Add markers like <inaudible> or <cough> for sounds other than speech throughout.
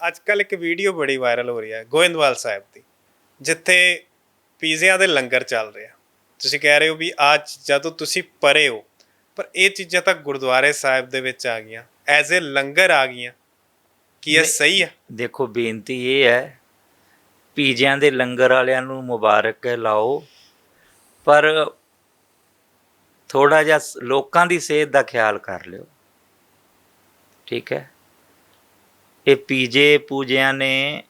ਅੱਜ ਕੱਲ ਇੱਕ ਵੀਡੀਓ ਬੜੀ ਵਾਇਰਲ ਹੋ ਰਹੀ ਹੈ ਗੋਇੰਦਵਾਲ ਸਾਹਿਬ ਦੀ ਜਿੱਥੇ ਪੀਜ਼ਿਆਂ ਦੇ ਲੰਗਰ ਚੱਲ ਰਿਹਾ ਤੁਸੀਂ ਕਹਿ ਰਹੇ ਹੋ ਵੀ ਆ ਚੀਜ਼ਾਂ ਤੋਂ ਤੁਸੀਂ ਪਰੇ ਹੋ ਪਰ ਇਹ ਚੀਜ਼ਾਂ ਤਾਂ ਗੁਰਦੁਆਰੇ ਸਾਹਿਬ ਦੇ ਵਿੱਚ ਆ ਗਈਆਂ ਐਜ਼ ਅ ਲੰਗਰ ਆ ਗਈਆਂ ਕੀ ਇਹ। ਸਹੀ ਹੈ ਦੇਖੋ ਬੇਨਤੀ ਇਹ ਹੈ ਪੀਜ਼ਿਆਂ ਦੇ ਲੰਗਰ ਵਾਲਿਆਂ ਨੂੰ ਮੁਬਾਰਕ ਲਾਓ ਪਰ ਥੋੜਾ ਜਿਹਾ ਲੋਕਾਂ ਦੀ ਸਿਹਤ ਦਾ ਖਿਆਲ ਕਰ ਲਿਓ। ਠੀਕ ਹੈ? ਇਹ ਪੀਜੇ ਪੂਜਿਆਂ ਨੇ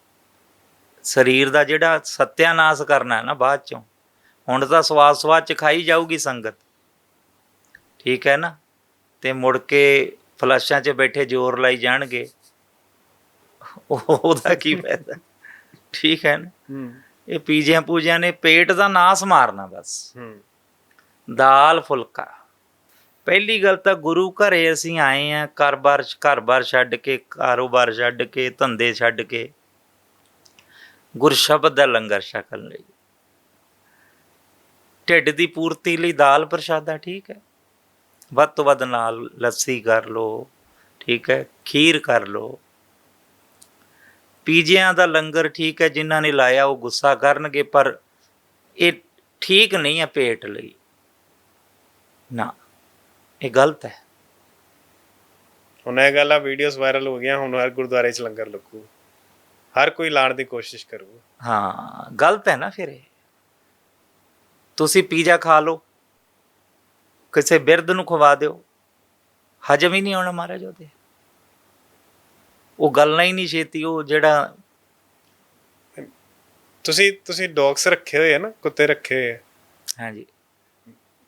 ਸਰੀਰ ਦਾ ਜਿਹੜਾ ਸਤਿਆਨਾਸ਼ ਕਰਨਾ ਹੈ ਨਾ ਬਾਅਦ ਚੋਂ ਹੁਣ ਤਾਂ ਸਵਾਦ ਸਵਾਦ ਚ ਖਾਈ ਜਾਊਗੀ ਸੰਗਤ। ਠੀਕ ਹੈ ਨਾ? ਤੇ ਮੁੜ ਕੇ ਫਲਸ਼ਾਂ 'ਚ ਬੈਠੇ ਜ਼ੋਰ ਲਾਈ ਜਾਣਗੇ। ਉਹ- ਉਹਦਾ ਕੀ ਫਾਇਦਾ? ਠੀਕ ਹੈ ਨਾ? ਇਹ ਪੀਜਿਆਂ ਪੂਜਿਆਂ ਨੇ ਪੇਟ ਦਾ ਨਾਸ ਮਾਰਨਾ ਬਸ। ਦਾਲ ਫੁਲਕਾ। ਪਹਿਲੀ ਗੱਲ ਤਾਂ ਗੁਰੂ ਘਰੇ ਅਸੀਂ ਆਏ ਆ ਕਾਰੋਬਾਰ ਘਰ-ਬਾਰ ਛੱਡ ਕੇ, ਕਾਰੋਬਾਰ ਛੱਡ ਕੇ, ਧੰਦੇ ਛੱਡ ਕੇ, ਗੁਰਸ਼ਬਦ ਦਾ ਲੰਗਰ ਛਕਣ ਲਈ। ਢਿੱਡ ਦੀ ਪੂਰਤੀ ਲਈ ਦਾਲ ਪ੍ਰਸ਼ਾਦਾ, ਠੀਕ ਹੈ। ਵੱਧ ਤੋਂ ਵੱਧ ਨਾਲ ਲੱਸੀ ਕਰ ਲੋ ਠੀਕ ਹੈ, ਖੀਰ ਕਰ ਲੋ ਪੀਜਿਆਂ ਦਾ ਲੰਗਰ, ਠੀਕ ਹੈ, ਜਿਨ੍ਹਾਂ ਨੇ ਲਾਇਆ ਉਹ ਗੁੱਸਾ ਕਰਨਗੇ, ਪਰ ਇਹ ਠੀਕ ਨਹੀਂ ਹੈ ਪੇਟ ਲਈ। ਨਾ। ਇਹ ਗਲਤ ਹੈ। ਹੁਣ ਇਹ ਗੱਲਾਂ ਵੀਡੀਓਜ਼ ਵਾਇਰਲ ਹੋ ਗਈਆਂ ਹੁਣ ਹਰ ਗੁਰਦੁਆਰੇ 'ਚ ਲੰਗਰ ਲੱਗੂ। ਹਰ ਕੋਈ ਲਾਣ ਦੀ ਕੋਸ਼ਿਸ਼ ਕਰੂ। ਹਾਂ ਗਲਤ ਹੈ ਨਾ ਫਿਰ ਇਹ। ਤੁਸੀਂ ਪੀਜ਼ਾ ਖਾ ਲਓ ਕਿਸੇ ਬਿਰਧ ਨੂੰ ਖਵਾ ਦਿਓ ਹਜਮ ਹੀ ਨਹੀਂ ਆਉਣਾ ਮਹਾਰਾਜ ਉਹਦੇ। ਉਹ ਗੱਲਾਂ ਹੀ ਨਹੀਂ ਛੇਤੀ ਉਹ ਜਿਹੜਾ ਤੁਸੀਂ ਤੁਸੀਂ ਡੌਗਸ ਰੱਖੇ ਹੋਏ ਆ ਨਾ ਕੁੱਤੇ ਰੱਖੇ ਹੋਏ ਆ। ਹਾਂਜੀ।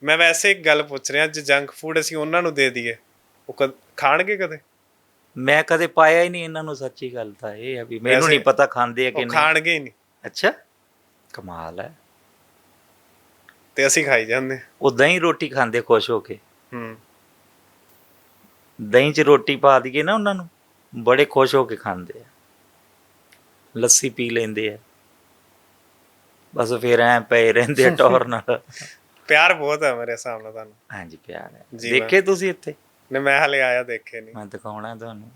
ਮੈਂ ਵੈਸੇ ਇੱਕ ਗੱਲ ਪੁੱਛ ਰਿਹਾ ਜੇ ਜੰਕ ਫੂਡ ਅਸੀਂ ਉਹਨਾਂ ਨੂੰ ਦੇ ਦਈਏ ਉਹ ਕਦ- ਖਾਣਗੇ ਕਦੇ? ਮੈਂ ਕਦੇ ਪਾਇਆ ਹੀ ਨਹੀਂ ਇਹਨਾਂ ਨੂੰ ਸੱਚੀ ਗੱਲ ਤਾਂ ਇਹ ਹੈ ਵੀ ਮੈਨੂੰ ਵੈਸੇ ਨਹੀਂ ਪਤਾ ਖਾਂਦੇ ਆ ਕਿ ਉਹ ਨਹੀਂ ਖਾਣਗੇ ਹੀ ਨਹੀਂ। ਅੱਛਾ ਕਮਾਲ ਹੈ। ਤੇ ਅਸੀਂ ਖਾਈ ਜਾਂਦੇ ਹਾਂ। ਉਹ ਦਹੀਂ ਰੋਟੀ ਖਾਂਦੇ ਖੁਸ਼ ਹੋ ਕੇ। ਹੂੰ। ਦਹੀਂ 'ਚ ਰੋਟੀ ਪਾ ਦਈਏ ਨਾ ਉਹਨਾਂ ਨੂੰ ਬੜੇ ਖੁਸ਼ ਹੋ ਕੇ ਖਾਂਦੇ ਆ। ਲੱਸੀ ਪੀ ਲੈਂਦੇ ਆ। ਬਸ ਫਿਰ ਐ ਪਏ ਰਹਿੰਦੇ ਆ <laughs> ਟੌਰ ਨਾਲ। ਪਿਆਰ ਬਹੁਤ ਹੈ ਮੇਰੇ ਸਾਹਮਣੇ ਤੁਹਾਨੂੰ। ਹਾਂਜੀ ਪਿਆਰ ਹੈ। ਜੀ ਮੈਂ- ਦੇਖੇ ਤੁਸੀਂ ਇੱਥੇ? ਨੇ ਮੈਂ ਹਲੇ ਆਇਆ ਦੇਖੇ ਨਹੀਂ। ਮੈਂ ਦਿਖਾਉਣਾ ਤੁਹਾਨੂੰ।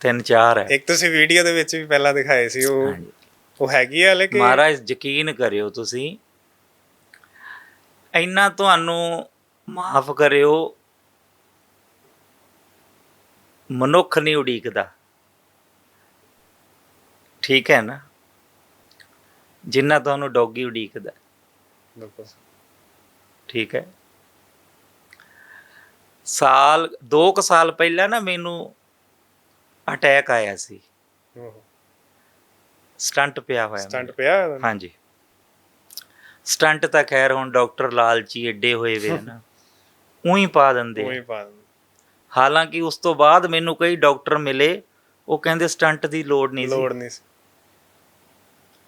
ਤਿੰਨ ਚਾਰ ਹੈ। ਇੱਕ ਤੁਸੀਂ ਵੀਡੀਓ ਦੇ ਵਿੱਚ ਵੀ ਪਹਿਲਾਂ ਦਿਖਾਏ ਸੀ ਉਹ ਹਾਂਜੀ। ਉਹ ਹੈਗੀ ਹੈ ਹਲੇ ਕਿ ਮਹਾਰਾਜ ਯਕੀਨ ਕਰਿਓ ਤੁਸੀਂ। ਇੰਨਾ ਤੁਹਾਨੂੰ ਮਾਫ ਕਰਿਓ। ਮਨੁੱਖ ਨਹੀਂ ਉਡੀਕਦਾ। ਠੀਕ ਹੈ ਨਾ? ਜਿੰਨਾ ਤੁਹਾਨੂੰ ਡੌਗੀ ਉਡੀਕਦਾ। ਬਿਲਕੁਲ। ਠੀਕ ਹੈ ਸਾਲ 2 ਕੁ ਸਾਲ ਪਹਿਲਾਂ ਨਾ ਮੈਨੂੰ ਅਟੈਕ ਆਇਆ ਸੀ ਸਟੰਟ ਪਿਆ ਹੋਇਆ ਸਟੰਟ। ਪਿਆ ਹੋਇਆ? ਹਾਂਜੀ ਸਟੰਟ ਤਾਂ ਖੈਰ ਹੁਣ ਡਾਕਟਰ ਲਾਲਚੀ ਏਡੇ ਹੋਏ ਵੇ ਨਾ <laughs> ਉਹੀ ਪਾ ਦਿੰਦੇ ਉਹੀ ਆ। ਪਾ ਦਿੰਦੇ। ਹਾਲਾਂਕਿ ਉਸ ਤੋਂ ਬਾਅਦ ਮੈਨੂੰ ਕਈ ਡਾਕਟਰ ਮਿਲੇ ਉਹ ਕਹਿੰਦੇ ਸਟੰਟ ਦੀ ਲੋੜ ਨਹੀਂ ਸੀ ਲੋੜ ਨਹੀਂ ਸੀ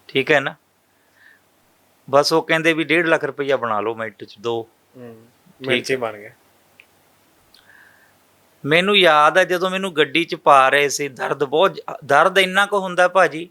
ਠੀਕ ਹੈ ਨਾ ਬਸ ਉਹ ਕਹਿੰਦੇ ਵੀ 1.5 ਲੱਖ ਰੁਪਈਆ ਬਣਾ ਲਓ ਮਿੰਟ ਚ ਦੋ। ਹੂੰ ਮਿਰਚੀ ਬਣ ਗਿਆ ਮੈਨੂੰ ਯਾਦ ਹੈ ਜਦੋਂ ਮੈਨੂੰ ਗੱਡੀ ਚ ਪਾ ਰਹੇ ਸੀ ਦਰਦ ਬਹੁਤ ਦਰਦ ਇੰਨਾ ਕੁ ਹੁੰਦਾ ਭਾਜੀ